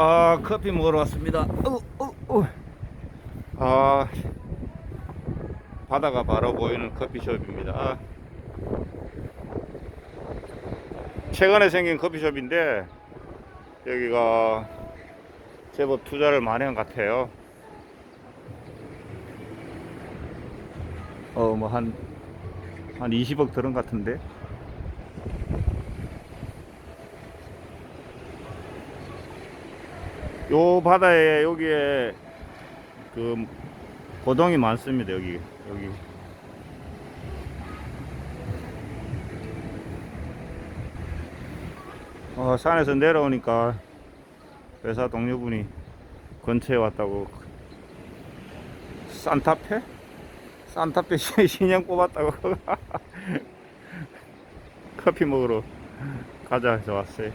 아 커피 먹으러 왔습니다. 어, 어, 어. 아 바다가 바로 보이는 커피숍입니다. 최근에 생긴 커피숍인데 여기가 제법 투자를 많이 한 것 같아요. 어 뭐 한 한 20억 들은 것 같은데. 요 바다에 여기에 그 고동이 많습니다 여기. 여기. 어, 산에서 내려오니까 회사 동료분이 근처에 왔다고 산타페? 산타페 시- 신형 뽑았다고 커피 먹으러 가자 해서 왔어요